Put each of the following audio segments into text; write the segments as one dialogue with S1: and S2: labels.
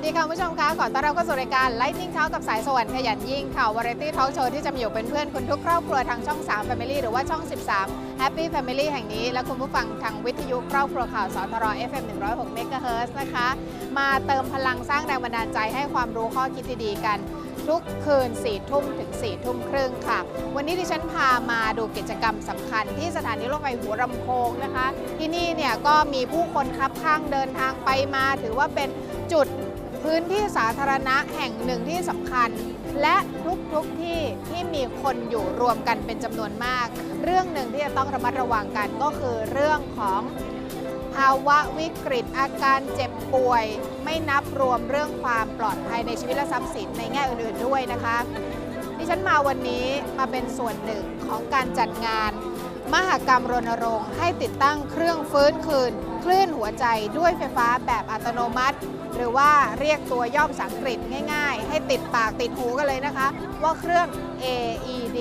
S1: วัสดีค่ะผู้ชมคะขอต้อนรับเข้าสู่รายการ Lightning Talk กับสายสวรรค์ขยันยิ่งข่าววาไรตี้ทอล์กโชว์ที่จะมาอยู่เป็นเพื่อนคุณทุกครอบครัวทางช่อง 3 Family หรือว่าช่อง 13 Happy Family แห่งนี้ และคุณผู้ฟังทางวิทยุครอบครัวข่าวสทร FM 106 MHz นะคะ มาเติมพลังสร้างแรงบันดาลใจให้ความรู้ข้อคิดดีๆกันทุกคืน4ทุ่มถึง4ทุ่มครึ่งค่ะ วันนี้ดิฉันพามาดูกิจกรรมสำคัญที่สถานีรถไฟหัวลำโพงนะคะ ที่นี่เนี่ยก็มีผู้คนคับข้างเดินทางไปมา ถือว่าเป็นจุด พื้นที่สาธารณะแห่งหนึ่งที่สำคัญ และทุกๆทที่ที่มีคนอยู่รวมกันเป็นจำนวนมาก เรื่องหนึ่งที่จะต้องระมัดระวังกันก็คือเรื่องของภาวะวิกฤตอาการเจ็บป่วย ไม่นับรวมเรื่องความปลอดภัยในชีวิตและทรัพย์สินในแง่อื่นๆด้วยนะคะดิฉันมาวันนี้มาเป็นส่วนหนึ่งของการจัดงาน มหกรรมรณรงค์ให้ติดตั้งเครื่องฟื้นคืน คลื่นหัวใจด้วยไฟฟ้าแบบอัตโนมัติ หรือว่าเรียกตัวย่อภาษาอังกฤษง่าย ๆ ให้ติดปากติดหูกันเลยนะคะ ว่าเครื่อง AED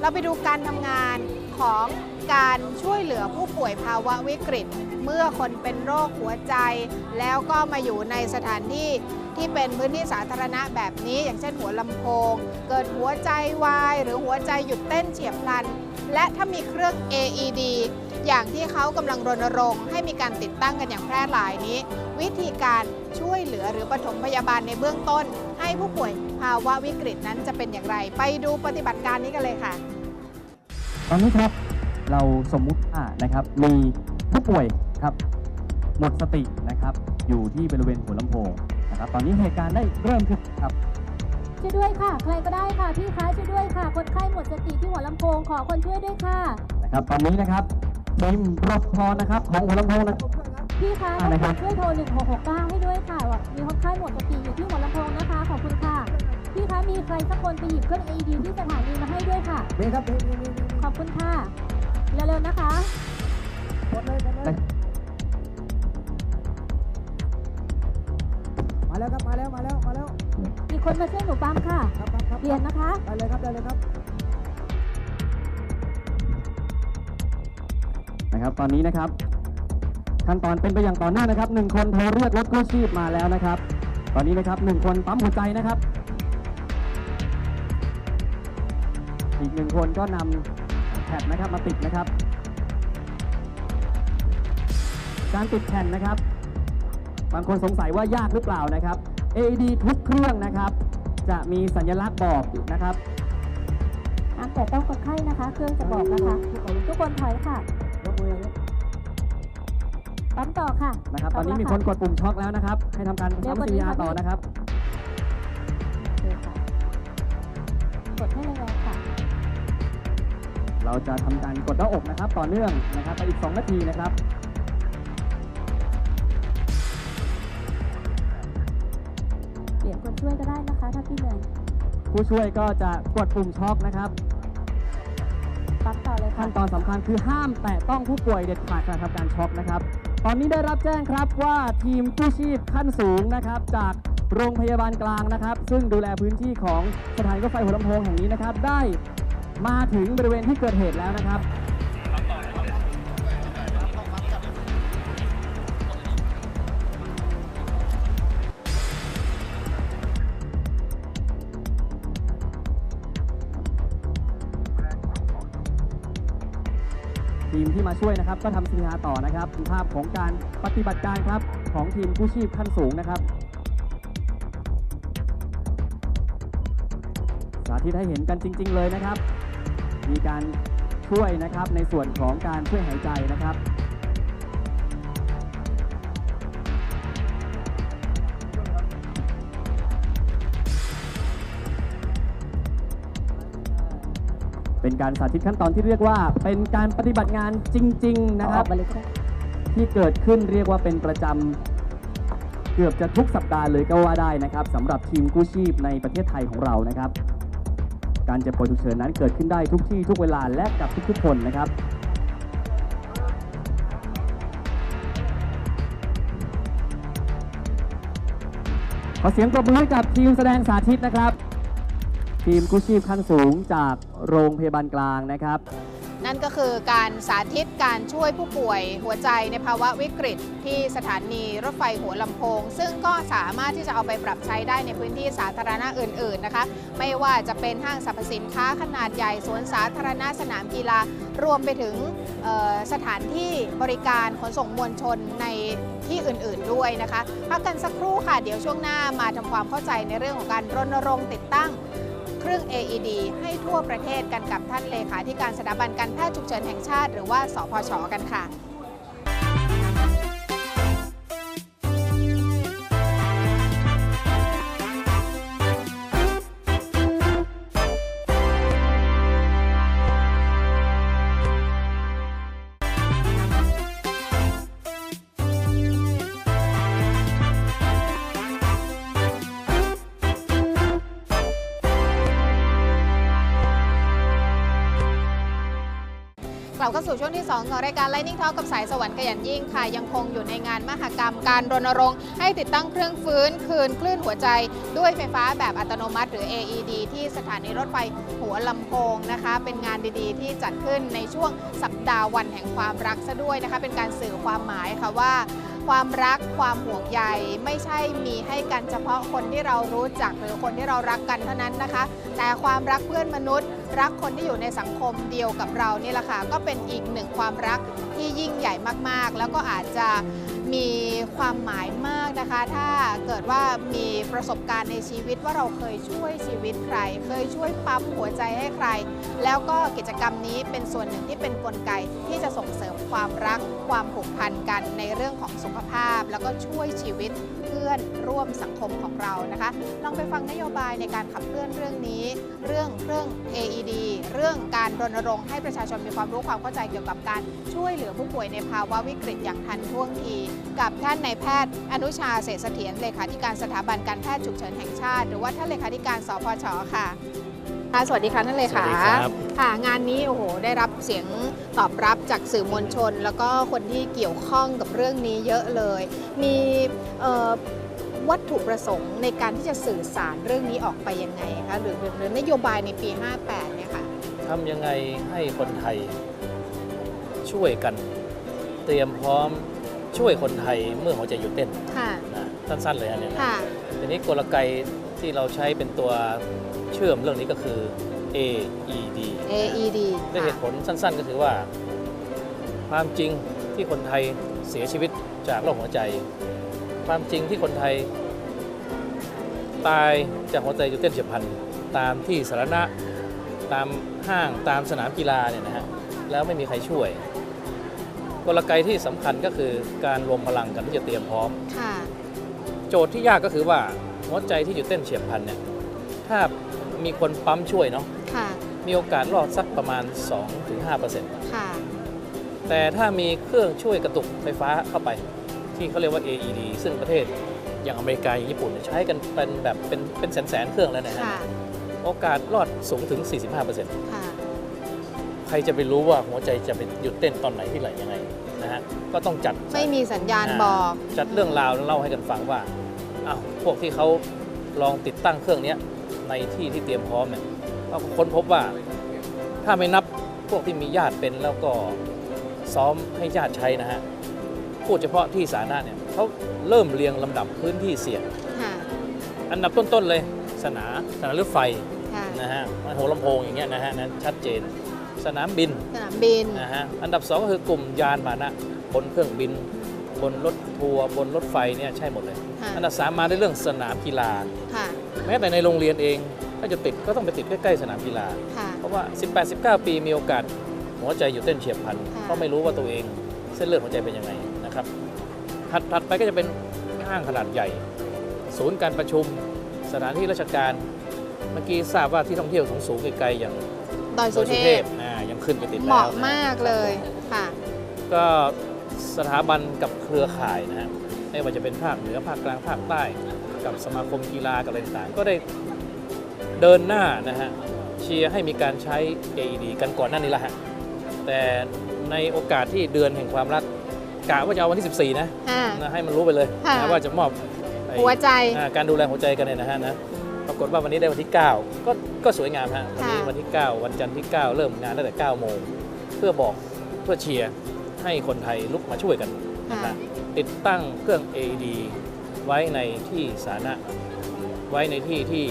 S1: เราไปดูการทำงานของการช่วยเหลือผู้ป่วยภาวะวิกฤต เมื่อคนเป็นโรคหัวใจ แล้วก็มาอยู่ในสถานที่ที่เป็นพื้นที่สาธารณะแบบนี้ อย่างเช่นหัวลำโพง เกิดหัวใจวาย หรือหัวใจหยุดเต้นเฉียบพลัน และถ้ามีเครื่อง AED อย่างที่เขากำลังรณรงค์ให้มีการติดตั้งกันอย่างแพร่หลายนี้ วิธีการช่วยเหลือหรือปฐมพยาบาลในเบื้องต้น ให้ผู้ป่วยภาวะวิกฤตนั้นจะเป็นอย่างไร ไปดูปฏิบัติการนี้กันเลยค่ะ
S2: ตอนนี้ครับเราสมมุติว่านะครับมีผู้ป่วยครับหมดสตินะครับ อยู่ที่บริเวณหัวลำโพงนะครับ ตอนนี้เหตุการณ์ได้เริ่มขึ้นครับ
S3: ช่วยด้วยค่ะ ใครก็ได้ค่ะพี่คะช่วยด้วยค่ะ คนไข้หมดสติที่หัวลำโพงขอคนช่วยด้วยค่ะ
S2: นะครับ ตอนนี้นะครับ ทีมรปภนะครับของหัวลำโพงนะครับ
S3: พี่คะ
S2: อ่านะครับ
S3: ช่วยโทร 1669 ให้ด้วยค่ะว่ามีคนไข้หมดสติอยู่ที่หัวลำโพงนะคะ ขอบคุณค่ะ พี่คะ มีใครสักคนไปหยิบเครื่อง AED ที่สถานีมาให้ด้วยค่ะ
S4: มีครับมีมีมีมี
S3: ขอบคุณค่ะ เร็วๆนะคะ
S4: กดเลยกดเลยมาแล้วครับ มาแล้ว มาแล้ว มาแล้ว
S3: มีคนมาช่วยหนูปั๊มค่ะ
S4: ครับครับครับ
S3: เรียนนะคะ
S4: ได้เลยครับ ได้เลยครับ
S2: นะครับ ตอนนี้นะครับขั้นตอนเป็นไปอย่างต่อเนื่องนะครับหนึ่งคนโทรเรียกรถกู้ชีพมาแล้วนะครับ ตอนนี้นะครับหนึ่งคนปั๊มหัวใจนะครับ อีกหนึ่งคนก็นำแผ่นนะครับมาติดนะครับ การติดแผ่นนะครับ บางคนสงสัยว่ายากหรือเปล่านะครับ AD ทุกเครื่องนะครับ จะมีสัญลักษณ์บอกนะครับ
S3: แต่ต้องคนไข้นะคะ เครื่องจะบอกนะคะ ทุกคนถอยค่ะ
S4: ยกมืออย่างนี้
S3: ปั๊มต่อค่ะ
S2: นะครับ ตอนนี้มีคนกดปุ่มช็อกแล้วนะครับ ให้ทำการ
S3: เร็ว
S2: ทำ
S3: กว่า
S2: สัญ
S3: นี้
S2: ญา
S3: ค่ะ
S2: ต่อนะครับ
S3: โอเคค่ะกดให้แรงๆค่ะ
S2: เราจะทำการกดหน้าอกนะครับ ต่อเนื่องนะครับไปอีก 2 นาทีนะครับ
S3: เปลี่ยนคนช่วยก็ได้นะคะ ถ้าพี่เหนื่อย
S2: ผู้ช่วยก็จะกดปุ่มช็อกนะครับ
S3: ปั๊มต่อเลยค่ะ
S2: ขั้นตอนสำคัญคือห้ามแตะต้องผู้ป่วยเด็ดขาดการทำการช็อกนะครับ ตอนนี้ได้รับแจ้งครับว่าทีมกู้ชีพขั้นสูงนะครับ จากโรงพยาบาลกลางนะครับ ซึ่งดูแลพื้นที่ของสถานีรถไฟหัวลำโพงแห่งนี้นะครับ ได้มาถึงบริเวณที่เกิดเหตุแล้วนะครับ มาช่วยนะครับ ก็ทำสัญญาต่อนะครับเป็นภาพของการปฏิบัติการครับของทีมกู้ชีพขั้นสูงนะครับ สาธิตให้เห็นกันจริง ๆ เลยนะครับ มีการช่วยนะครับในส่วนของการช่วยหายใจนะครับ เป็นการสาธิตขั้นตอนที่เรียกว่า เป็นการปฏิบัติงานจริง ๆ นะครับ
S3: ไปเลยก็ได้
S2: ที่เกิดขึ้นเรียกว่าเป็นประจำเกือบจะทุกสัปดาห์เลยก็ว่าได้นะครับสำหรับทีมกู้ชีพในประเทศไทยของเรานะครับ การเจ็บป่วยฉุกเฉินนั้นเกิดขึ้นได้ทุกที่ทุกเวลาและกับทุกๆคนนะครับ ขอเสียงปรบมือให้กับทีมแสดงสาธิตนะครับ ทีมกู้ชีพขั้นสูงจากโรงพยาบาลกลางนะครับ
S1: นั่นก็คือการสาธิตการช่วยผู้ป่วยหัวใจในภาวะวิกฤต ที่สถานีรถไฟหัวลำโพง ซึ่งก็สามารถที่จะเอาไปปรับใช้ได้ในพื้นที่สาธารณะอื่น ๆ นะคะ ไม่ว่าจะเป็นห้างสรรพสินค้าขนาดใหญ่สวนสาธารณะสนามกีฬารวมไปถึงสถานที่บริการขนส่งมวลชนในที่อื่น ๆ ด้วยนะคะพักกันสักครู่ค่ะเดี๋ยวช่วงหน้ามาทำความเข้าใจในเรื่องของการรณรงค์ติดตั้ง เครื่อง AED ให้ทั่วประเทศกันกับท่านเลขาธิการสถาบันการแพทย์ฉุกเฉินแห่งชาติ หรือว่าสพชกันค่ะ สู่ช่วงที่ 2 ของรายการ Lightning Talk กับสายสวรรค์ขยันยิ่งค่ะ ยังคงอยู่ในงานมหกรรมการรณรงค์ ให้ติดตั้งเครื่องฟื้นคืนคลื่นหัวใจ ด้วยไฟฟ้าแบบอัตโนมัติหรือ AED ที่สถานีรถไฟหัวลำโพงนะคะ เป็นงานดีๆ ที่จัดขึ้นในช่วงสัปดาห์วันแห่งความรักซะด้วยนะคะ เป็นการสื่อความหมายค่ะว่าความรักความห่วงใยไม่ใช่มีให้กันเฉพาะคนที่เรารู้จักหรือคนที่เรารักกันเท่านั้นนะคะ แต่ความรักเพื่อนมนุษย์ รักคนที่อยู่ในสังคมเดียวกับเรานี่แหละค่ะก็เป็นอีกหนึ่งความรักที่ยิ่งใหญ่มากๆ แล้วก็อาจจะมีความหมายมากนะคะ ถ้าเกิดว่ามีประสบการณ์ในชีวิตว่าเราเคยช่วยชีวิตใคร เคยช่วยปั๊มหัวใจให้ใคร แล้วก็กิจกรรมนี้เป็นส่วนหนึ่งที่เป็นนกลไกที่จะส่งเสริมความรักความผูกพันกันในเรื่องของสุขภาพ แล้วก็ช่วยชีวิต อนร่วมสังคมของเรานะคะ ลองไปฟังนโยบายในการขับเคลื่อนเรื่องนี้ เรื่องเครื่อง AED เรื่องการรณรงค์ให้ประชาชนมีความรู้ความเข้าใจเกี่ยวกับการช่วยเหลือผู้ป่วยในภาวะวิกฤตอย่างทันท่วงที กับท่านนายแพทย์ อนุชาเศรษฐเสถียรเลขาธิการสถาบันการแพทย์ฉุกเฉินแห่งชาติ หรือว่าท่านเลขาธิการสพชค่ะค่ะสวัสดีค่ะท่านเลขา
S5: สวัสดีครับ
S1: ค่ะ งานนี้โอ้โหได้รับเสียงตอบรับจากสื่อมวลชน แล้วก็คนที่เกี่ยวข้องกับเรื่องนี้เยอะเลย มีเอ่อ วัตถุประสงค์ในการที่จะสื่อสารเรื่องนี้ออกไปยังไงคะหรือหรือหรือนโยบายในปี 58 เนี่ยค่ะ
S5: ทำยังไงให้คนไทยช่วยกัน เตรียมพร้อมช่วยคนไทยเมื่อหัวใจหยุดเต้น
S1: ค่ะ
S5: นะสั้นๆเลยอันเนี้ยนะ
S1: ค่ะ
S5: ทีนี้กลไกที่เราใช้เป็นตัวเชื่อมเรื่องนี้ก็คือ AED
S1: AED
S5: ด้วยเหตุผลสั้นๆ ก็คือว่า ความจริงที่คนไทยเสียชีวิตจากโรคหัวใจ ความจริงที่คนไทย ตายจากหัวใจหยุดเต้นเฉียบพลันตามที่สาธารณะตามห้างตามสนามกีฬาเนี่ยนะฮะแล้วไม่มีใครช่วย กลไกที่สำคัญก็คือการรวมพลังกันที่จะเตรียมพร้อม
S1: ค่ะ
S5: โจทย์ที่ยากก็คือว่าหัวใจที่หยุดเต้นเฉียบพลันเนี่ยถ้ามีคนปั๊มช่วยเนาะ
S1: ค่ะ
S5: มีโอกาสรอดสักประมาณ 2-5%
S1: ค่ะ
S5: แต่ถ้ามีเครื่องช่วยกระตุกไฟฟ้าเข้าไป ที่เขาเรียกว่า AED ซึ่งประเทศ อย่างอเมริกาอย่างญี่ปุ่นเนี่ยใช้กันเป็นแบบเป็นเป็นแสนๆเครื่องแล้วนะฮะ
S1: ค่ะ
S5: โอกาสรอดสูงถึง 45%
S1: ค่ะ
S5: ใครจะไปรู้ว่าหัวใจจะไปหยุดเต้นตอนไหนที่ไหนยังไงนะฮะก็ต้องจัด
S1: ไม่มีสัญญาณบอก
S5: จัดเรื่องราวแล้วเล่าให้กันฟังว่าอ้าวพวกที่เขาลองติดตั้งเครื่องเนี้ยในที่ที่เตรียมพร้อมเนี่ยก็ค้นพบว่าถ้าไม่นับพวกที่มีญาติเป็นแล้วก็ซ้อมให้ญาติใช้นะฮะ พูดเฉพาะที่สาธารณะเนี่ยเขาเริ่มเรียงลำดับพื้นที่เสี่ยง
S1: ค่ะ
S5: อันดับต้น ๆ เลย สนามสนามรถไฟ
S1: ค่ะ
S5: นะฮะหัวลำโพงอย่างเงี้ยนะฮะนั้นชัดเจน สนามบิน
S1: สนามบิน
S5: นะฮะอันดับ2ก็คือกลุ่มยานพาหนะบนเครื่องบิน บนรถทัวร์บนรถไฟเนี่ยใช่หมดเลย
S1: ค่ะ
S5: อันดับ3มาด้วยเรื่องสนามกีฬา
S1: ค่ะ
S5: แม้แต่ในโรงเรียนเองถ้าจะติดก็ต้องไปติดใกล้ๆสนามกีฬา
S1: ค่ะ
S5: เพราะว่า 18-19 ปีมีโอกาสหัวใจหยุดเต้นเฉียบพลัน
S1: ค่ะ
S5: เพราะไม่รู้ว่าตัวเองเส้นเลือดหัวใจเป็นยังไง นะครับถัดถัดไปก็จะเป็นห้างขนาดใหญ่ ศูนย์การประชุมสถานที่ราชการ เมื่อกี้ทราบว่าที่ท่องเที่ยวสูงๆไกลๆอย่าง
S1: ดอย
S5: ด
S1: สุ
S5: อย
S1: เท
S5: สุเท
S1: พ
S5: พอ่ายังขึ้นไปติด
S1: เห
S5: แล้ว
S1: มาะ
S5: นะ
S1: มากเลยค่ะ
S5: ก็สถาบันกับเครือข่ายนะฮะไม่ว่าจะเป็นภาคเหนือภาคกลางภาคใต้ กับสมาคมกีฬากับอะไรต่างๆก็ได้เดินหน้านะฮะเชียร์ให้มีการใช้ AED กันก่อนหน้านี้ละฮะแต่ในโอกาสที่เดือนแห่งความรัก กะว่าจะเอาวันที่ 14 นะ
S1: อ่า
S5: นะให้มันรู้ไปเลย
S1: ค่ะ
S5: นะว่าจะมอบไอ้
S1: หัวใจ
S5: อ่าการดูแลหัวใจกันเนี่ยนะฮะนะปรากฏว่าวันนี้ได้วันที่ 9 ก็ก็สวยงามฮะวันนี้
S1: ค่ะ
S5: วันที่ 9 วันจันทร์ที่ 9 เริ่มงานตั้งแต่9โมงเพื่อบอกเพื่อเชียร์ให้คนไทยลุกมาช่วยกันนะ
S1: ค่ะ
S5: ฮะติดตั้งเครื่อง AED ไว้ในที่สาธารณะไว้ในที่ที่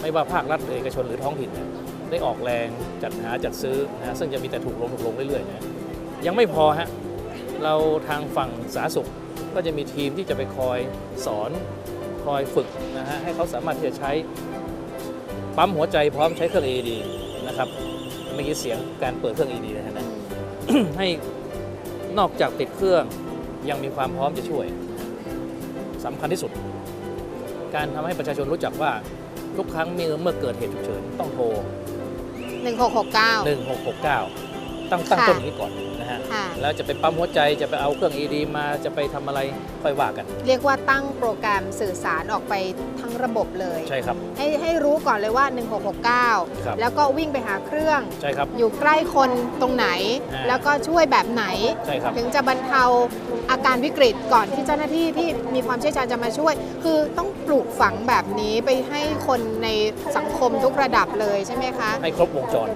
S5: ไม่ว่าภาครัฐหรือเอกชนหรือท้องถิ่นเนี่ยได้ออกแรงจัดหาจัดซื้อนะฮะซึ่งจะมีแต่ถูกลงถูกลงเรื่อยๆนะยังไม่พอฮะ เราทางฝั่งสาธารณสุขก็จะมีทีมที่จะไปคอยสอนคอยฝึกนะฮะให้เขาสามารถที่จะใช้ปั๊มหัวใจพร้อมใช้เครื่อง AED นะครับเมื่อกี้เสียงการเปิดเครื่อง AED นะฮะนะให้นอกจากติดเครื่องยังมีความพร้อมจะช่วยสำคัญที่สุด การทำให้ประชาชนรู้จักว่าทุกครั้งเมื่อเมื่อเกิดเหตุฉุกเฉินต้องโทร
S1: 1669
S5: 1669 ตั้งตั้ง
S1: ค่ะ
S5: ต้นอย่างนี้ก่อนนะฮะ
S1: ค่ะ
S5: แล้วจะไปปั๊มหัวใจจะไปเอาเครื่อง ED มาจะไปทำอะไรค่อยว่ากัน
S1: เรียกว่าตั้งโปรแกรมสื่อสารออกไปทั้งระบบเลย
S5: ใช่ครับ
S1: ให้ให้รู้ก่อนเลยว่า
S5: ครับ
S1: 1669 แล้วก็วิ่งไปหาเครื่อง
S5: ใช่ครับ
S1: อยู่ใกล้คนตรงไหน
S5: อ่า
S1: แล้วก็ช่วยแบบไหน
S5: ใช่ครับ
S1: ถึงจะบรรเทาอาการวิกฤตก่อนที่เจ้าหน้าที่ที่มีความเชี่ยวชาญจะมาช่วย คือต้องปลูกฝังแบบนี้ไปให้คนในสังคมทุกระดับเลยใช่ไหมคะ
S5: ให้ครบวงจร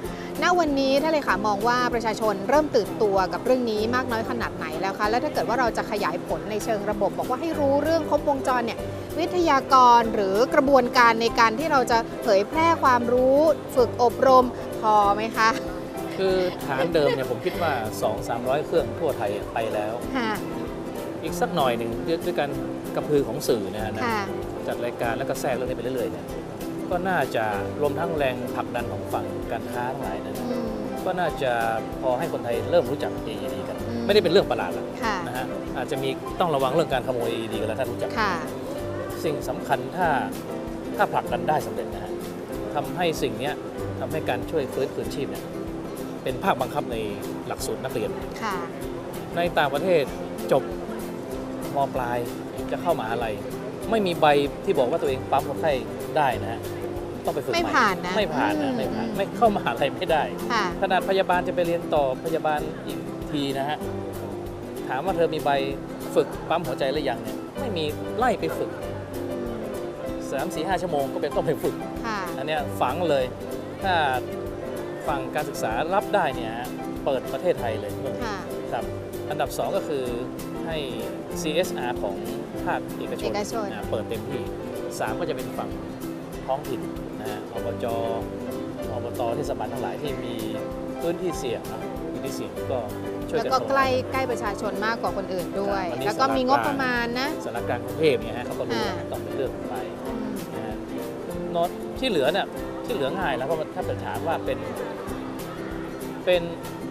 S1: ณวันนี้ถ้าเลยค่ะมองว่าประชาชนเริ่มตื่นตัวกับเรื่องนี้มากน้อยขนาดไหนแล้วคะแล้วถ้าเกิดว่าเราจะขยายผลในเชิงระบบ บอกว่าให้รู้เรื่องครบวงจรเนี่ยวิทยากรหรือกระบวนการในการที่เราจะเผยแพร่ความรู้ฝึกอบรมพอไหมคะ
S5: คือฐานเดิมเนี่ยผมคิดว่า 2-300 เครื่องทั่วไทยไปแล้ว
S1: ค่ะ
S5: อีกสักหน่อยหนึ่งด้วยด้วยการกระพือของสื่อนะฮะนะ
S1: ค่ะ
S5: จัดรายการแล้วก็แทรกเรื่องนี้ไปเรื่อยๆเนี่ย ก็น่าจะรวมทั้งแรงผลักดันของฝั่งการค้าทั้งหลายนั้น
S1: อืม
S5: ก็น่าจะพอให้คนไทยเริ่มรู้จัก AED กัน
S1: อืม
S5: ไม่ได้เป็นเรื่องประหลาดหรอก
S1: ค่ะ
S5: นะฮะอาจจะมีต้องระวังเรื่องการขโมย AED กันแล้วถ้ารู้จัก
S1: ค่ะ
S5: สิ่งสำคัญถ้าถ้าผลักดันได้สำเร็จนะฮะทำให้สิ่งเนี้ยทำให้การช่วยฟื้นคืนชีพเนี่ยเป็นภาคบังคับในหลักสูตรนักเรียน
S1: ค่ะ
S5: ในต่างประเทศจบมปลายจะเข้ามหาลัยไม่มีใบที่บอกว่าตัวเองปั๊มคนไข้ได้นะฮะ ต้องไปฝึก
S1: ไม่
S5: ใหม่
S1: ผ่านนะ
S5: ไม่ผ่าน
S1: อื
S5: นะ
S1: ม
S5: ไม่ผ่าน
S1: อืม
S5: ไม่เข้ามหาลัยไม่ได้
S1: ค่ะ
S5: ขนาดพยาบาลจะไปเรียนต่อพยาบาลอีกทีนะฮะ ถามว่าเธอมีใบฝึกปั๊มหัวใจหรือยังเนี่ยไม่มีไล่ไปฝึกสามสี่ห้าชั่วโมงก็เป็นต้องไปฝึก
S1: ค่ะ
S5: อันเนี้ยฝังเลย ถ้าฝั่งการศึกษารับได้เนี่ยฮะเปิดประเทศไทยเลยเมืองนี้
S1: ค่ะ
S5: ครับอันดับ 2 ก็คือให้ CSR ของภาคเอกชน
S1: เอกชน
S5: นะเปิดเต็มที่ 3 ก็จะเป็นฝั่งท้องถิ่น นะฮะอบจอบตเทศบาลทั้งหลายที่มีพื้นที่เสี่ยงนะพื้นที่เสี่ยงก็ช่วย
S1: แล้ว
S5: กัน
S1: ก็
S5: ทำ
S1: ใกล้ใกล้ประชาชนมากกว่าคนอื่นด้วย
S5: ครับวันนี้
S1: แล้วก็
S5: สำหรับ
S1: มีงบประมาณนะ
S5: สถานการณ์กรุงเทพเนี่ยฮะเขาก็รู้
S1: อ่า
S5: ว่า ต้องเป็นเรื่องไป
S1: อืม
S5: นะฮะโน้ตที่เหลือเนี่ยที่เหลือง่ายแล้วเพราะว่าถ้าเกิดถามว่าเป็น เป็น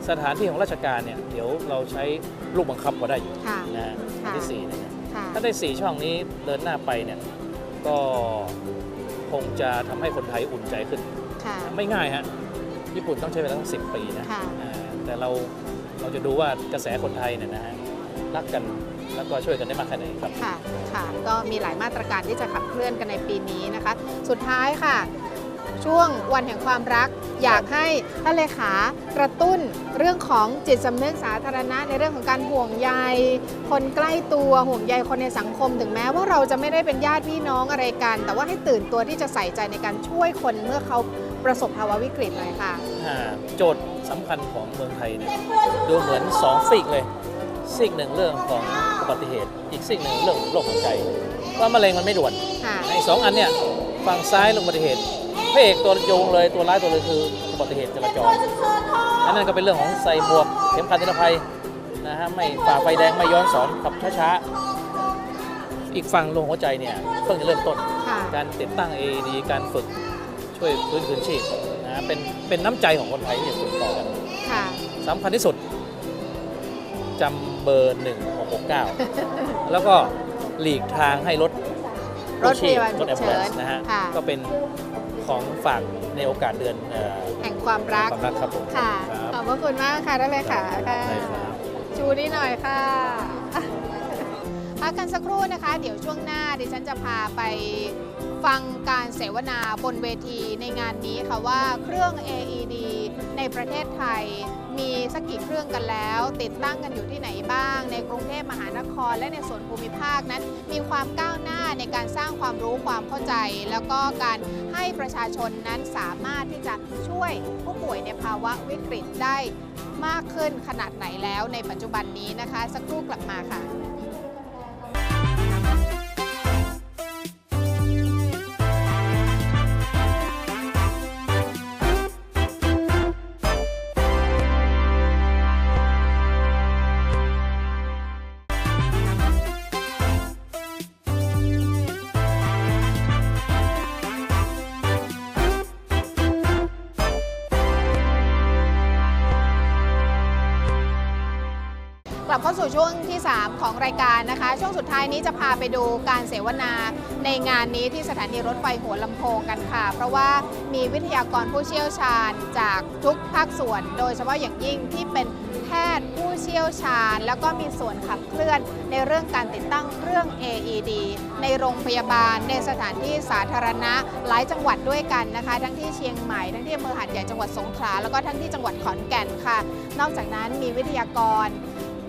S5: สถานที่ของราชการเนี่ยเดี๋ยวเราใช้ลูกบังคับก็ได้อยู่
S1: ค่ะ
S5: นะฮะอันที่สี่นะฮะ
S1: ค่ะ
S5: ถ้าได้ 4 ช่องนี้เดินหน้าไปเนี่ยก็ คงจะทำให้คนไทยอุ่นใจขึ้น
S1: ค่ะ
S5: ไม่ง่ายฮะญี่ปุ่นต้องใช้เวลาตั้งสิปีนะ
S1: ค่ะ
S5: อ่าแต่เราเราจะดูว่ากระแสคนไทยเนี่ยนะฮะรักกันแล้วก็ช่วยกันได้มากแค่ไหนครับ
S1: ค่ะค่ะก็มีหลายมาตรการที่จะขับเคลื่อนกันในปีนี้นะคะ สุดท้ายค่ะ ช่วงวันแห่งความรัก อยากให้ท่านเลขากระตุ้นเรื่องของจิตสำนึกสาธารณะ ในเรื่องของการห่วงใยคนใกล้ตัวห่วงใยคนในสังคม ถึงแม้ว่าเราจะไม่ได้เป็นญาติพี่น้องอะไรกัน แต่ว่าให้ตื่นตัวที่จะใส่ใจในการช่วยคนเมื่อเขาประสบภาวะวิกฤตหน่อยค่ะ
S5: อ่าโจทย์สำคัญของเมืองไทยเนี่ยดูเหมือนสองซีกเลยซีกหนึ่งเรื่องของอุบัติเหตุ อีกซีกหนึ่งเรื่องโรคหัวใจ ว่ามะเร็งมันไม่ด่วน
S1: ค่ะ
S5: ในสองอันเนี่ยฝั่งซ้ายเรื่องอุบัติเหตุ พระเอกตัวโยงเลยตัวร้ายตัวเลยคืออุบัติเหตุจราจรอันนั้นก็เป็นเรื่องของใส่หมวกเข็มขัดนิรภัยนะฮะไม่ฝ่าไฟแดงไม่ย้อนสอนขับช้าๆอีกฝั่งลงหัวใจเนี่ยเพิ่งจะเริ่มต้น
S1: ค่ะ
S5: การติดตั้ง AED การฝึกช่วยฟื้นคืนชีพนะฮะเป็นเป็นน้ำใจของคนไทยที่จะฝึกต่อกัน
S1: ค่ะ
S5: สำคัญที่สุดจำเบอร์1669แล้วก็หลีกทางให้รถ
S1: รถพยาบาล
S5: ร
S1: ฉุ
S5: ถ
S1: ก
S5: แอมบู
S1: เฉิ
S5: เล
S1: น
S5: นนะฮะ
S1: ค่ะ
S5: ก็เป็น ของฝากในโอกาสเดือนเอ่อ
S1: แห่งความรัก
S5: ความรักครับผม
S1: ค่ะ
S5: ครับ
S1: ขอบพระคุณมากค่ะได้เลยค่ะค่ะ
S5: ใช่ครับ
S1: ชูนี่หน่อยค่ะพักกันสักครู่นะคะ เดี๋ยวช่วงหน้าดิฉันจะพาไปฟังการเสวนาบนเวทีในงานนี้ค่ะว่าเครื่อง AED ในประเทศไทย มีสักกี่เครื่องกันแล้ว ติดตั้งกันอยู่ที่ไหนบ้าง ในกรุงเทพมหานครและในส่วนภูมิภาคนั้น มีความก้าวหน้าในการสร้างความรู้ความเข้าใจ แล้วก็การให้ประชาชนนั้นสามารถที่จะช่วยผู้ป่วยในภาวะวิกฤตได้มากขึ้นขนาดไหนแล้วในปัจจุบันนี้นะคะ สักครู่กลับมาค่ะ ที่ 3 ของรายการนะคะ ช่วงสุดท้ายนี้จะพาไปดูการเสวนาในงานนี้ที่สถานีรถไฟหัวลำโพงกันค่ะ เพราะว่ามีวิทยากรผู้เชี่ยวชาญจากทุกภาคส่วน โดยเฉพาะอย่างยิ่งที่เป็นแพทย์ผู้เชี่ยวชาญ แล้วก็มีส่วนขับเคลื่อนในเรื่องการติดตั้งเครื่อง AED ในโรงพยาบาล ในสถานที่สาธารณะหลายจังหวัดด้วยกันนะคะ ทั้งที่เชียงใหม่ ทั้งที่อำเภอหาดใหญ่จังหวัดสงขลาแล้วก็ทั้งที่จังหวัดขอนแก่นค่ะ นอกจากนั้นมีวิทยากร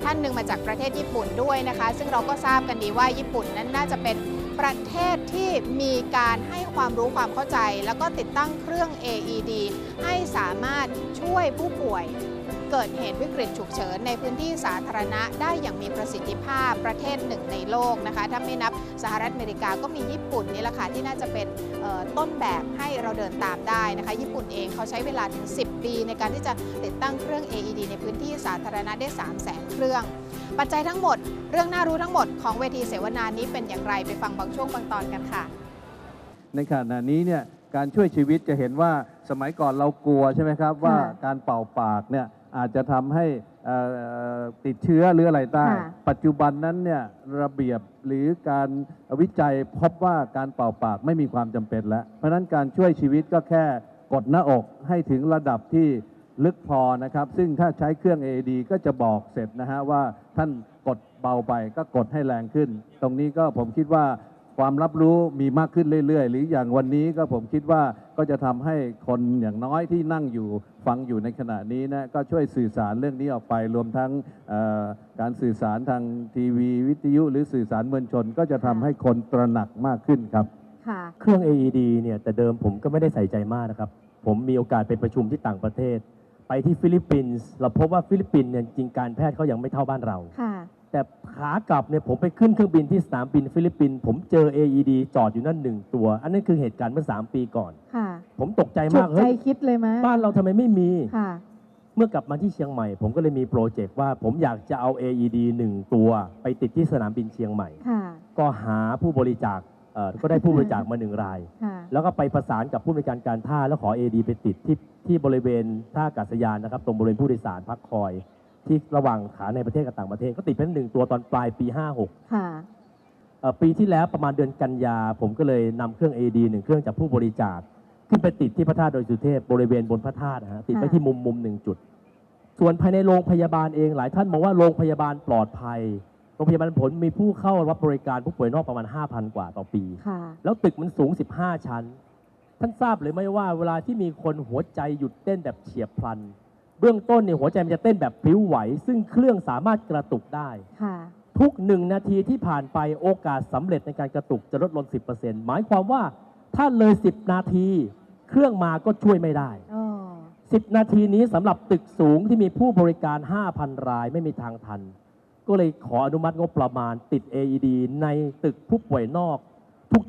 S1: ท่านหนึ่งมาจากประเทศญี่ปุ่นด้วยนะคะ ซึ่งเราก็ทราบกันดีว่าญี่ปุ่นนั้นน่าจะเป็นประเทศที่มีการให้ความรู้ความเข้าใจ แล้วก็ติดตั้งเครื่อง AED ให้สามารถช่วยผู้ป่วย เกิดเหตุวิกฤตฉุกเฉินในพื้นที่สาธารณะได้อย่างมีประสิทธิภาพประเทศหนึ่งในโลกนะคะถ้าไม่นับสหรัฐอเมริกาก็มีญี่ปุ่นนี่แหละค่ะที่น่าจะเป็นต้นแบบให้เราเดินตามได้นะคะญี่ปุ่นเองเขาใช้เวลาถึง 10 ปี ในการที่จะติดตั้งเครื่อง AED ในพื้นที่สาธารณะได้ 3 0 0 0 0 0 เครื่อง ปัจจัยทั้งหมด เรื่องน่ารู้ทั้งหมดของเวทีเสวนานี้เป็นอย่างไรไปฟังบางช่วงบางตอนกันค่ะ
S6: ในขณะนี้เนี่ยการช่วยชีวิตจะเห็นว่าสมัยก่อนเรากลัวใช่ไหมครับว่าการเป่าปากเนี่ย อาจจะทำให้เอ่อติดเชื้อหรืออะไรได้
S3: ค่ะ
S6: ปัจจุบันนั้นเนี่ยระเบียบหรือการวิจัยพบว่าการเป่าปากไม่มีความจำเป็นแล้ว เพราะฉะนั้นการช่วยชีวิตก็แค่กดหน้าอกให้ถึงระดับที่ลึกพอนะครับ ซึ่งถ้าใช้เครื่อง AED ก็จะบอกเสร็จนะฮะว่าท่านกดเบาไปก็กดให้แรงขึ้น ตรงนี้ก็ผมคิดว่า ความรับรู้มีมากขึ้นเรื่อยๆ หรืออย่างวันนี้ก็ผมคิดว่าก็จะทำให้คนอย่างน้อยที่นั่งอยู่ฟังอยู่ในขณะนี้นะก็ช่วยสื่อสารเรื่องนี้ออกไป รวมทั้งเอ่อการสื่อสารทางทีวีวิทยุ หรือสื่อสารมวลชน ก็จะทำให้คนตระหนักมากขึ้นครับ
S3: ค่ะ
S7: เครื่อง AED เนี่ยแต่เดิมผมก็ไม่ได้ใส่ใจมากนะครับ ผมมีโอกาสไปประชุมที่ต่างประเทศ ไปที่ฟิลิปปินส์เราพบว่าฟิลิปปินส์เนี่ยจริงการแพทย์เขายังไม่เท่าบ้านเรา
S3: ค่ะ
S7: แต่ขากลับเนี่ยผมไปขึ้นเครื่องบินที่สนามบินฟิลิปปินส์ผมเจอ AED จอดอยู่นั่นหนึ่งตัว อันนั้นคือเหตุการณ์เมื่อ 3 ปีก่อน
S3: ค่ะ
S7: ผมตกใจ
S3: ฉุ
S7: มาก
S3: กใจ
S7: เฮ้ย
S3: คิดเลยไหม
S7: บ้านเราทำไมไม่มี
S3: ค่ะ
S7: เมื่อกลับมาที่เชียงใหม่ ผมก็เลยมีโปรเจกต์ว่าผมอยากจะเอา AED หนึ่งตัว ไปติดที่สนามบินเชียงใหม่
S3: ค่ะ
S7: ก็หาผู้บริจาคเอ่อก็ได้ผู้บริจาคมาหนึ่งราย
S3: ค่ะ
S7: แล้วก็ไปประสานกับผู้บริการการท่าแล้วขอ AD ไปติดที่ที่บริเวณท่าอากาศยานนะครับ ตรงบริเวณผู้โดยสารพักคอย ที่ระหว่างขาในประเทศกับต่างประเทศ ก็ติดเป็นหนึ่งตัวตอนปลายปี 56
S3: ค่ะ
S7: เอ่อปีที่แล้วประมาณเดือนกันยา ผมก็เลยนำเครื่อง AD หนึ่งเครื่องจากผู้บริจาคขึ้นไปติดที่พระธาตุโดอยสุเทพบริเวณบนพระธาตุนะฮะติดไป
S3: ค่ะ
S7: ที่มุมมุมหนึ่งจุด ส่วนภายในโรงพยาบาลเองหลายท่านมองว่าโรงพยาบาลปลอดภัยโรงพยาบาลผลมีผู้เข้ารับบริการผู้ป่วยนอกประมาณ 5,000 กว่าต่อปี
S3: ค่ะ
S7: แล้วตึกมันสูง 15 ชั้น ท่านทราบหรือไม่ว่าเวลาที่มีคนหัวใจหยุดเต้นแบบเฉียบพลัน เบื้องต้นเนี่ยหัวใจมันจะเต้นแบบพลิ้วไหว ซึ่งเครื่องสามารถกระตุกได้
S3: ค่ะ
S7: ทุกหนึ่งนาทีที่ผ่านไปโอกาสสำเร็จในการกระตุกจะลดลง 10%หมายความว่าถ้าเลย 10 นาที เครื่องมาก็ช่วยไม่ได้
S3: อ๋อ
S7: 10 นาทีนี้สำหรับตึกสูงที่มีผู้บริการ 5,000 รายไม่มีทางทัน ก็เลยขออนุมัติงบประมาณติด AED ในตึกผู้ป่วยนอก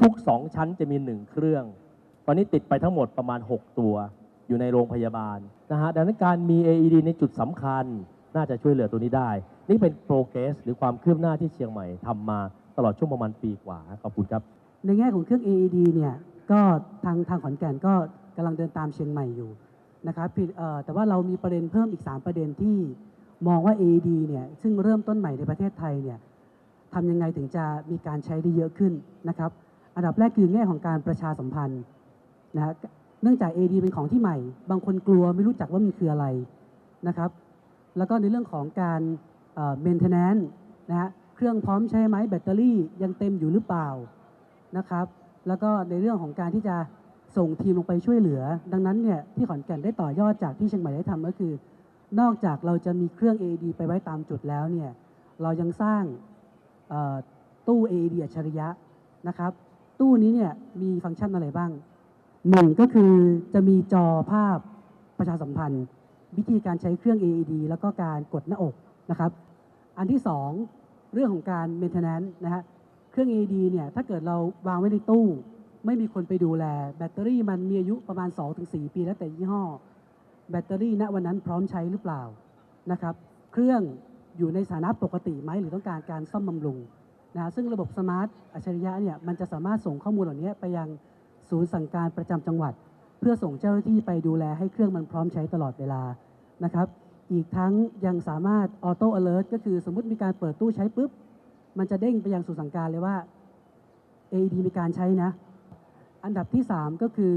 S7: ทุกๆ 2 ชั้นจะมี 1 เครื่อง ตอนนี้ติดไปทั้งหมดประมาณ 6 ตัว อยู่ในโรงพยาบาล นะฮะดังนั้นการมี AED ในจุดสำคัญน่าจะช่วยเหลือตัวนี้ได้ นี่เป็นโปรเกรสหรือความคืบหน้าที่เชียงใหม่ทำมาตลอดช่วงประมาณปีกว่า ขอบคุณครับ
S8: ในแง่ของเครื่อง AED เนี่ยก็ทางทางขอนแก่นก็กำลังเดินตามเชียงใหม่อยู่นะครับผิดเอ่อแต่ว่าเรามีประเด็นเพิ่มอีก 3 ประเด็นที่มองว่า AED เนี่ยซึ่งเริ่มต้นใหม่ในประเทศไทยเนี่ยทำยังไงถึงจะมีการใช้ได้เยอะขึ้นนะครับ อันดับแรกคือแง่ของการประชาสัมพันธ์นะฮะ เนื่องจาก AD เป็นของที่ใหม่ บางคนกลัวไม่รู้จักว่ามันคืออะไรนะครับ แล้วก็ในเรื่องของการเอ่อ maintenance นะฮะเครื่องพร้อมใช้ไหมแบตเตอรี่ยังเต็มอยู่หรือเปล่านะครับ แล้วก็ในเรื่องของการที่จะส่งทีมลงไปช่วยเหลือ ดังนั้นเนี่ยที่ขอนแก่นได้ต่อยอดจากที่เชียงใหม่ได้ทำก็คือ นอกจากเราจะมีเครื่อง AED ไปไว้ตามจุดแล้วเนี่ยเรายังสร้างตู้ AED อัจฉริยะนะครับ ตู้นี้เนี่ยมีฟังก์ชันอะไรบ้าง หนึ่งก็คือจะมีจอภาพประชาสัมพันธ์ วิธีการใช้เครื่อง AED แล้วก็การกดหน้าอกนะครับ อันที่สองเรื่องของการ maintenance นะฮะเครื่อง AED เนี่ยถ้าเกิดเราวางไว้ในตู้ ไม่มีคนไปดูแล แบตเตอรี่มันมีอายุประมาณ 2-4 ปีแล้วแต่ยี่ห้อ แบตเตอรี่ณวันนั้นพร้อมใช้หรือเปล่านะครับเครื่องอยู่ในสถานะปกติไหมหรือต้องการการซ่อมบำรุงนะซึ่งระบบสมาร์ทอัจฉริยะเนี่ยมันจะสามารถส่งข้อมูลเหล่านี้ไปยัง ศูนย์สั่งการประจำจังหวัด เพื่อส่งเจ้าหน้าที่ไปดูแลให้เครื่องมันพร้อมใช้ตลอดเวลานะครับ อีกทั้งยังสามารถออโต้ alert ก็คือสมมุติมีการเปิดตู้ใช้ปุ๊บ มันจะเด้งไปยังสู่สั่งการเลยว่า AED มีการใช้นะ อันดับที่ 3 ก็คือ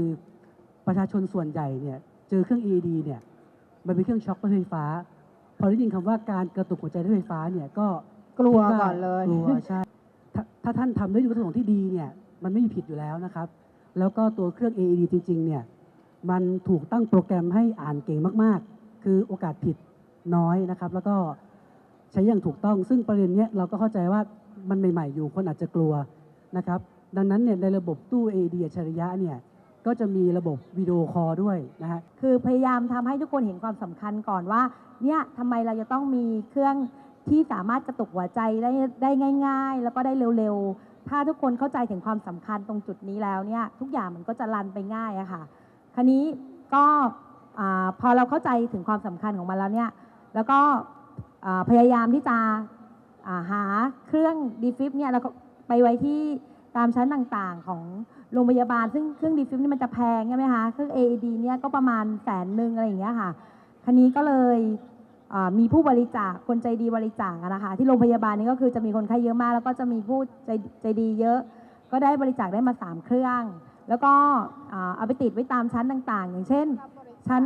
S8: ประชาชนส่วนใหญ่เนี่ยเจอเครื่อง AED เนี่ยมันเป็นเครื่องช็อคไฟฟ้า พอได้ยินคำว่าการกระตุกหัวใจด้วยไฟฟ้าเนี่ยก็
S1: กลัว
S8: คิดา
S1: ก่อนเลย
S8: กลัวใช่ถ้าถ้าท่านทำด้วยวัตถุประสงค์ที่ดีเนี่ยมันไม่มีผิดอยู่แล้วนะครับ แล้วก็ตัวเครื่อง AED จริงๆเนี่ยมันถูกตั้งโปรแกรมให้อ่านเก่งมากๆ คือโอกาสผิดน้อยนะครับ แล้วก็ใช้อย่างถูกต้อง ซึ่งประเด็นเนี้ยเราก็เข้าใจว่ามันใหม่ ๆ อยู่คนอาจจะกลัวนะครับดังนั้นเนี่ยในระบบตู้ AED อัจฉริยะเนี่ยก็จะมีระบบวิดีโอคอลด้วยนะฮะ
S3: คือพยายามทำให้ทุกคนเห็นความสำคัญก่อนว่าเนี่ยทำไมเราจะต้องมีเครื่องที่สามารถกระตุกหัวใจได้ได้ง่าย ๆ แล้วก็ได้เร็วๆ ถ้าทุกคนเข้าใจถึงความสำคัญตรงจุดนี้แล้วเนี่ยทุกอย่างมันก็จะรันไปง่ายอะค่ะคราวนี้ก็พอเราเข้าใจถึงความสำคัญของมันแล้วเนี่ยแล้วก็พยายามที่จะาหาเครื่องดีฟิปเนี่ยแล้วก็ไปไว้ที่ตามชั้นต่างๆของโรงพยาบาล ซึ่งเครื่องดีฟิปนี่มันจะแพงใช่ไหมคะเครื่อง AED เนี่ยก็ประมาณแสนหนึ่งอะไรอย่างเงี้ยค่ะคันนี้ก็เลย มีผู้บริจาคคนใจดีบริจาคนะคะที่โรงพยาบาลนี้ก็คือจะมีคนไข้เยอะมาก แล้วก็จะมีผู้ใจใจดีเยอะ ก็ได้บริจาคได้มา 3 เครื่อง แล้วก็เอาไปติดไว้ตามชั้นต่างๆ อย่างเช่น ชั้น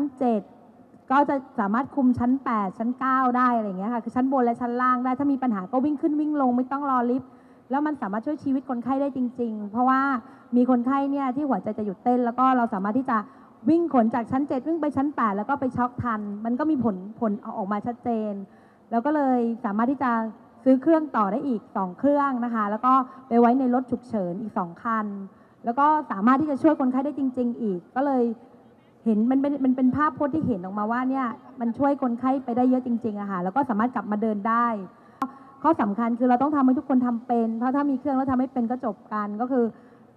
S3: 7 ก็จะสามารถคุมชั้น 8 ชั้น 9 ได้อะไรอย่างเงี้ยค่ะคือชั้นบนและชั้นล่างได้ถ้ามีปัญหาก็วิ่งขึ้นวิ่งลงไม่ต้องรอลิฟต์แล้วมันสามารถช่วยชีวิตคนไข้ได้จริง ๆ เพราะว่ามีคนไข้เนี่ยที่หัวใจจะหยุดเต้น แล้วก็เราสามารถที่จะ วิ่งขนจากชั้น 7 วิ่งไปชั้น 8 แล้วก็ไปช็อกทัน มันก็มีผลผลออกมาชัดเจน แล้วก็เลยสามารถที่จะซื้อเครื่องต่อได้อีก 2 เครื่องนะคะ แล้วก็ไปไว้ในรถฉุกเฉินอีก 2 คัน แล้วก็สามารถที่จะช่วยคนไข้ได้จริง ๆ อีก ก็เลยเห็นมันเป็นมันเป็นภาพพจน์ที่เห็นออกมาว่าเนี่ยมันช่วยคนไข้ไปได้เยอะจริงๆอะค่ะแล้วก็สามารถกลับมาเดินได้ ข้อสำคัญคือเราต้องทำให้ทุกคนทำเป็น เพราะถ้ามีเครื่องแล้วทำให้เป็นก็จบกันก็คือ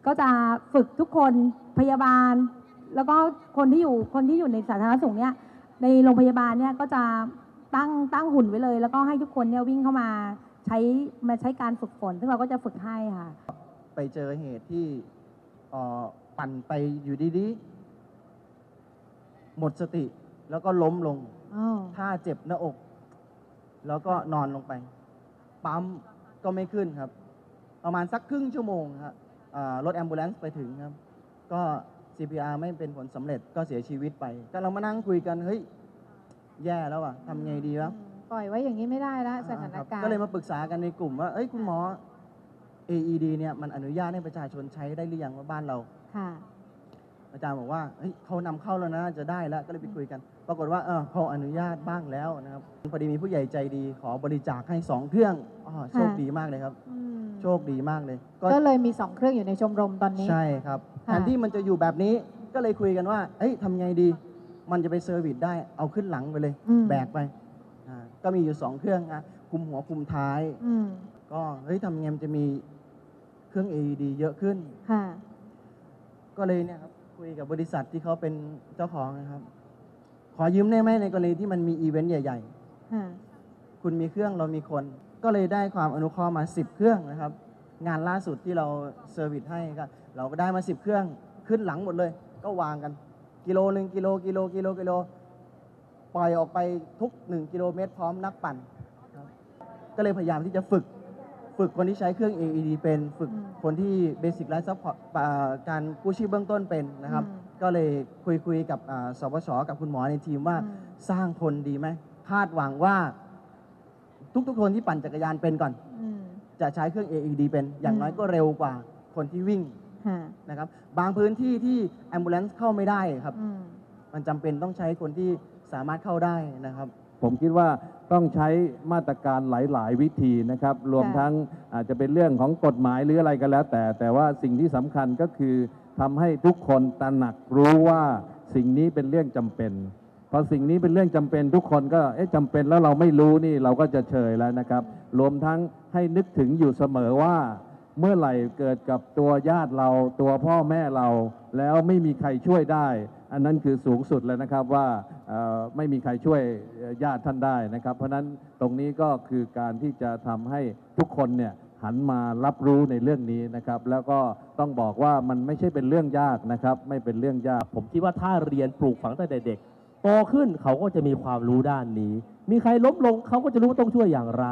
S3: ก็จะฝึกทุกคนพยาบาล แล้วก็คนที่อยู่คนที่อยู่ในสาธารณสุขเนี่ยในโรงพยาบาลเนี่ยก็จะตั้งตั้งหุ่นไว้เลย แล้วก็ให้ทุกคนเนี่ยวิ่งเข้ามาใช้มาใช้การฝึกฝน ซึ่งเราก็จะฝึกให้ค่ะ
S9: ไปเจอเหตุที่เอ่อปั่นไปอยู่ดีๆหมดสติแล้วก็ล้มลงถ้าเจ็บหน้าอก แล้วก็นอนลงไป ปั๊มก็ไม่ขึ้นครับ ประมาณสักครึ่งชั่วโมงครับอ่ารถแอมบูเลนซ์ไปถึงครับ ก็ CPR ไม่เป็นผลสำเร็จก็เสียชีวิตไปก็เรามานั่งคุยกันเฮ้ยแย่แล้วอะทำไงดีวะ
S1: ปล่อยไว้อย่างนี้ไม่ได้แล้วสถาน
S9: ครับ
S1: การณ์
S9: ก็เลยมาปรึกษากันในกลุ่มว่า เอ้ยคุณหมอ AED เนี่ยมันอนุญาตให้ประชาชนใช้ได้หรือยังว่าบ้านเรา
S3: ค่ะ
S9: อาจารย์บอกว่าเฮ้ยเขานำเข้าแล้วนะจะได้แล้วก็เลยไปคุยกัน ปรากฏว่าเออเขาอนุญาตบ้างแล้วนะครับพอดีมีผู้ใหญ่ใจดีขอบริจาคให้สองเครื่องอ๋อโชคดีมากเลยครับ
S1: อืม
S9: โชคดีมากเลย ก็
S1: ก็เลยมีสองเครื่องอยู่ในชมรมตอนนี้
S9: ใช่ครับ
S1: ค่ะ
S9: แทนที่มันจะอยู่แบบนี้ก็เลยคุยกันว่า เอ้ยทำไงดี มันจะไปเซอร์วิสได้เอาขึ้นหลังไปเลย
S1: อืม
S9: แบกไปอ่าก็มีอยู่สองเครื่องอะคุมหัวคุมท้าย
S1: อืม
S9: ก็เฮ้ยทำไงมันจะมีเครื่อง AED เยอะขึ้น
S1: ค่ะ
S9: ก็เลยเนี่ยครับคุยกับบริษัทที่เขาเป็นเจ้าของนะครับ ขอยืมได้ไหมในกรณีที่มันมีอีเวนต์ใหญ่
S1: ค่ะ
S9: ๆ คุณมีเครื่องเรามีคน ก็เลยได้ความอนุเคราะห์มา 10 เครื่องนะครับ งานล่าสุดที่เราเซอร์วิสให้ก็เราก็ได้มา 10 เครื่องขึ้นหลังหมดเลย ก็วางกัน กิโลหนึ่งกิโลกิโลกิโลกิโลปล่อยออกไปทุก 1 กิโลเมตรพร้อมนักปั่นครับก็เลยพยายามที่จะฝึกฝึกคนที่ใช้เครื่อง AED เป็นฝึก
S1: อืม
S9: คนที่เบสิกไลฟ์ซัพพอร์ตการกู้ชีพเบื้องต้นเป็นนะครับ
S1: อืม
S9: ก็เลยคุยคุยกับอ่าสปสกับคุณหมอในทีมว่า
S1: อืม
S9: สร้างคนดีไหมคาดหวังว่า ทุกๆคนที่ปั่นจักรยานเป็นก่อน
S1: อืม
S9: จะใช้เครื่อง AED เป็นอย่างน้อยก็เร็วกว่าคนที่วิ่ง
S1: ค่ะ
S9: นะครับ บางพื้นที่ที่ ambulance เข้าไม่ได้ครับ
S1: อืม
S9: มันจำเป็นต้องใช้คนที่สามารถเข้าได้นะครับ
S6: ผมคิดว่าต้องใช้มาตรการหลาย ๆ วิธีนะครับ รวม
S1: ค่ะ
S6: ทั้งอาจจะเป็นเรื่องของกฎหมายหรืออะไรก็แล้วแต่ แต่ว่าสิ่งที่สำคัญก็คือทำให้ทุกคนตระหนักรู้ว่าสิ่งนี้เป็นเรื่องจำเป็น พอสิ่งนี้เป็นเรื่องจำเป็นทุกคนก็เอ๊ะจำเป็นแล้วเราไม่รู้นี่เราก็จะเฉยแล้วนะครับ รวมทั้งให้นึกถึงอยู่เสมอว่า เมื่อไหร่เกิดกับตัวญาติเราตัวพ่อแม่เรา แล้วไม่มีใครช่วยได้ อันนั้นคือสูงสุดแล้วนะครับว่าไม่มีใครช่วยญาติท่านได้นะครับ เพราะนั้นตรงนี้ก็คือการที่จะทำให้ทุกคนเนี่ยหันมารับรู้ในเรื่องนี้นะครับ แล้วก็ต้องบอกว่ามันไม่ใช่เป็นเรื่องยากนะครับ ไม่เป็นเรื่องยาก
S7: ผมคิดว่าถ้าเรียนปลูกฝังตั้งแต่เด็ก โตขึ้นเขาก็จะมีความรู้ด้านนี้ มีใครล้มลงเขาก็จะรู้ว่าต้องช่วยอย่างไร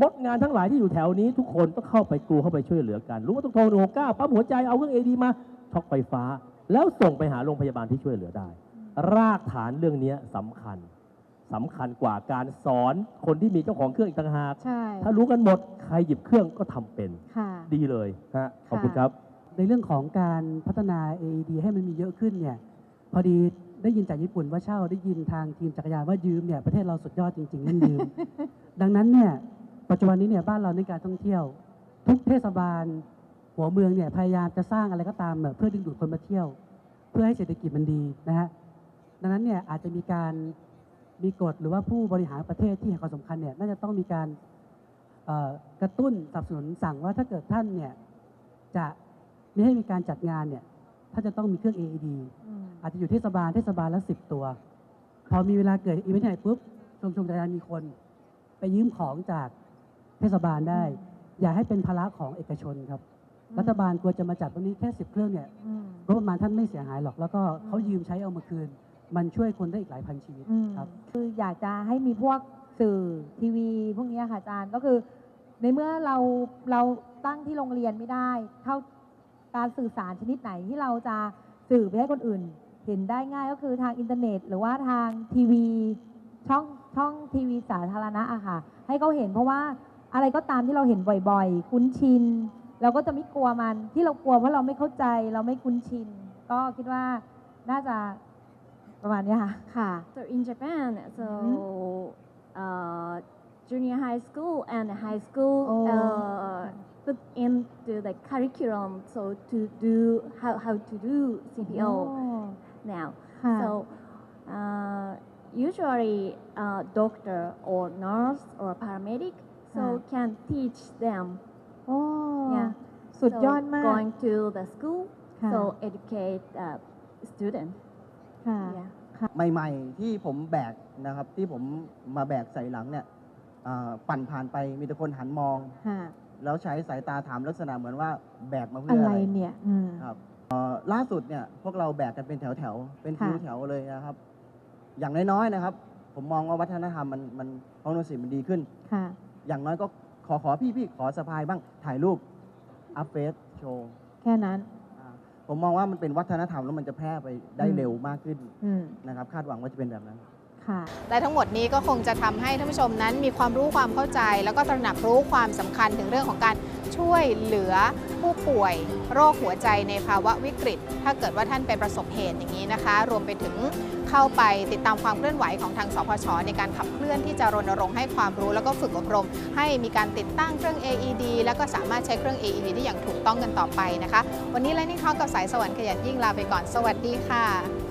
S7: มดงานทั้งหลายที่อยู่แถวนี้ทุกคนต้องเข้าไปกลัวเข้าไปช่วยเหลือกัน รู้ว่าต้องโทรหนึ่งหกเก้าปั๊มหัวใจเอาเครื่องเอดีมาช็อกไฟฟ้า แล้วส่งไปหาโรงพยาบาลที่ช่วยเหลือได้ รากฐานเรื่องนี้สำคัญสำคัญกว่าการสอนคนที่มีเจ้าของเครื่องอีกต่างหาก
S1: ใช่
S7: ถ้ารู้กันหมดใครหยิบเครื่องก็ทำเป็น
S1: ค่ะ
S7: ดีเลยฮะขอบคุณครับ
S8: ในเรื่องของการพัฒนา AED ให้มันมีเยอะขึ้นเนี่ยพอดี ได้ยินจากญี่ปุ่นว่าเช่าได้ยินทางทีมจักรยานว่ายืมเนี่ยประเทศเราสุดยอดจริงๆนั่นยืม ดังนั้นเนี่ยปัจจุบันนี้เนี่ยบ้านเราในการท่องเที่ยว ทุกเทศบาล หัวเมืองเนี่ยพยายามจะสร้างอะไรก็ตามเนี่ยเพื่อดึงดูดคนมาเที่ยว เพื่อให้เศรษฐกิจมันดีนะฮะดังนั้นเนี่ยอาจจะมีการมีกฎหรือว่าผู้บริหารประเทศที่ให้ความสำคัญเนี่ยน่าจะต้องมีการเอ่อกระตุ้นสนับสนุนสั่งว่าถ้าเกิดท่านเนี่ยจะไม่ให้มีการจัดงานเนี่ย ถ้านจะต้องมีเครื่อง AED
S1: อืม
S8: อาจจะอยู่เทศบาลเทศบาลละสิบตัว พอมีเวลาเกิดอีเวนต์ไหนปุ๊บชมชมจักรยานมีคน ไปยืมของจากเทศบาลได้ อย่าให้เป็นภาระของเอกชนครับ รัฐบาลควรจะมาจัดตรงนี้แค่สิบเครื่องเนี่ย
S1: อืม
S8: งบประมาณท่านไม่เสียหายหรอก แล้วก็เขายืมใช้เอามาคืน มันช่วยคนได้อีกหลายพันชีวิต
S3: อืม
S8: ครับ
S3: คืออยากจะให้มีพวกสื่อทีวีพวกเนี้ยค่ะอาจารย์ก็คือ ในเมื่อเราเราตั้งที่โรงเรียนไม่ได้เท่า การสื่อสารชนิดไหนที่เราจะสื่อไปให้คนอื่น เห็นได้ง่ายก็คือทางอินเทอร์เน็ต หรือว่าทางทีวีช่องช่องทีวีสาธารณะอะค่ะ ให้เขาเห็นเพราะว่าอะไรก็ตามที่เราเห็นบ่อยๆ คุ้นชิน เราก็จะไม่กลัวมันที่เรากลัวเพราะเราไม่เข้าใจเราไม่คุ้นชิน ก็คิดว่าน่าจะประมาณเนี้ยค่ะค่ะ
S10: So in Japan, so uh, junior high school and high school
S3: Oh.
S10: uh, put into the curriculum so to do how, how to do CPO
S3: โอ้
S10: now.
S3: ค่ะ
S10: So uh, usually uh, doctor or nurse or paramedic so
S3: Huh.
S10: can teach them.
S3: โอ้
S10: Yeah.
S3: สุด
S10: So
S3: ยอดมาก
S10: Going to the school,
S3: ค่ะ
S10: so educate uh, student.
S3: ค่ะ
S10: Yeah.
S9: ใหม่ๆที่ผมแบกนะครับที่ผมมาแบกใส่หลังเนี่ยอ่าปั่นผ่านไปมีแต่คนหันมอง
S3: ค่ะ
S9: แล้วใช้สายตาถามลักษณะเหมือนว่าแบกมาเพื่
S3: อะ
S9: อ
S3: ไร
S9: อะไร
S3: เนี่ยอืม
S9: ครับเอ่อล่าสุดเนี่ยพวกเราแบกกันเป็นแถวๆเป็น
S3: ค่ะ
S9: คิวแถวเลยนะครับ อย่างน้อยๆนะครับ ผมมองว่าวัฒนธรรมมันมันของโนสิมันดีขึ้น
S3: ค่ะ
S9: อย่างน้อยก็ขอขอพี่พี่ขอสะพายบ้างถ่ายรูปอัพเฟซโชว์
S3: แค่นั้น
S9: อ่าผมมองว่ามันเป็นวัฒนธรรมแล้วมันจะแพร่ไปได้
S3: อืม
S9: เร็วมากขึ้น
S3: อืม
S9: นะครับ คาดหวังว่าจะเป็นแบบนั้น
S3: ค่ะ
S1: และทั้งหมดนี้ก็คงจะทำให้ท่านผู้ชมนั้นมีความรู้ความเข้าใจ แล้วก็ตระหนักรู้ความสำคัญถึงเรื่องของการช่วยเหลือผู้ป่วย โรคหัวใจในภาวะวิกฤต ถ้าเกิดว่าท่านไปประสบเหตุอย่างนี้นะคะ รวมไปถึงเข้าไปติดตามความเคลื่อนไหวของทางสพช ในการขับเคลื่อนที่จะรณรงค์ให้ความรู้แล้วก็ฝึกอบรม ให้มีการติดตั้งเครื่อง AED แล้วก็สามารถใช้เครื่อง AED ได้อย่างถูกต้องกันต่อไปนะคะ วันนี้ไลนิ่งทอกับสายสวรรค์ขยันยิ่งลาไปก่อน สวัสดีค่ะ